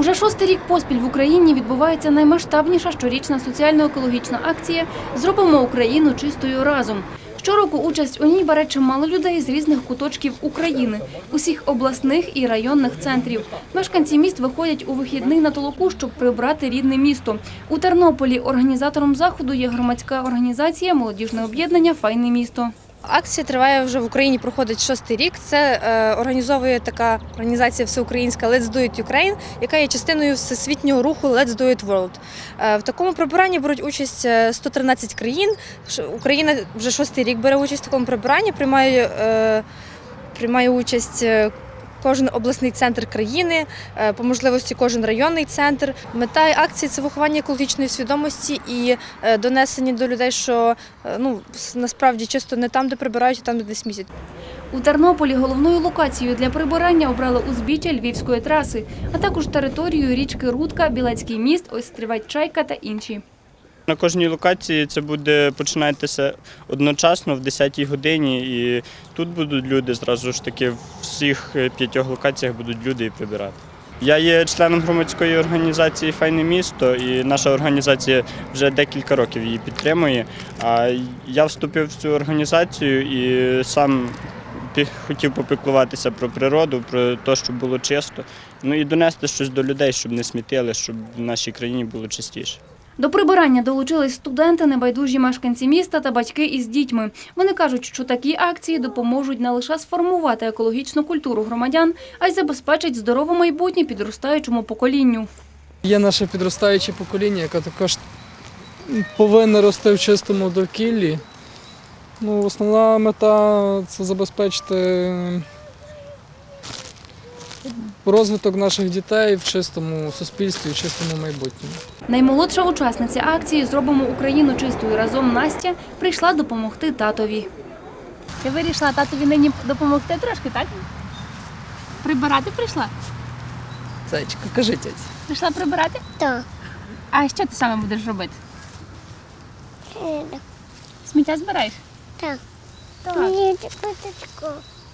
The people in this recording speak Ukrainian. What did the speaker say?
Уже шостий рік поспіль в Україні відбувається наймасштабніша щорічна соціально-екологічна акція Зробимо Україну чистою разом. Щороку участь у ній бере чимало людей з різних куточків України, усіх обласних і районних центрів. Мешканці міст виходять у вихідний на толоку, щоб прибрати рідне місто. У Тернополі організатором заходу є громадська організація Молодіжне об'єднання Файне місто. Акція триває вже в Україні, проходить шостий рік. Це е, організовує така організація всеукраїнська Let's Do It Ukraine, яка є частиною всесвітнього руху Let's Do It World. Е, в такому прибиранні беруть участь е, 113 країн. Ш- Україна вже шостий рік бере участь в такому прибиранні, приймає, е, приймає участь. Кожен обласний центр країни, е, по можливості кожен районний центр. Мета акції це виховання екологічної свідомості і е, донесення до людей, що е, ну насправді чисто не там, де прибирають, а там, де десь місяць. У Тернополі головною локацією для прибирання обрали узбіччя Львівської траси, а також територію річки Рудка, Білецький міст, Острівець Чайка та інші. На кожній локації це буде починатися одночасно в 10-й годині, і тут будуть люди зразу ж таки в всіх е, п'ятьох локаціях будуть люди і прибирати. Я є членом громадської організації Файне місто, і наша організація вже декілька років її підтримує. А я вступив в цю організацію і сам хотів попіклуватися про природу, про те, щоб було чисто. Ну і донести щось до людей, щоб не смітили, щоб в нашій країні було чистіше. До прибирання долучились студенти, небайдужі мешканці міста та батьки із дітьми. Вони кажуть, що такі акції допоможуть не лише сформувати екологічну культуру громадян, а й забезпечать здорове майбутнє підростаючому поколінню. Є наше підростаюче покоління, яке також повинне рости в чистому довкіллі. Ну, основна мета це забезпечити розвиток наших дітей в чистому суспільстві, в чистому майбутньому. Наймолодша учасниця акції Зробимо Україну чистою разом Настя прийшла допомогти татові. Ти вирішила татові нині допомогти трошки, так? Прибирати прийшла? Зайчика, кажи тять. Прийшла прибирати? Так. А що ти саме будеш робити? Е, Сміття збираєш? Так. Так. Мені.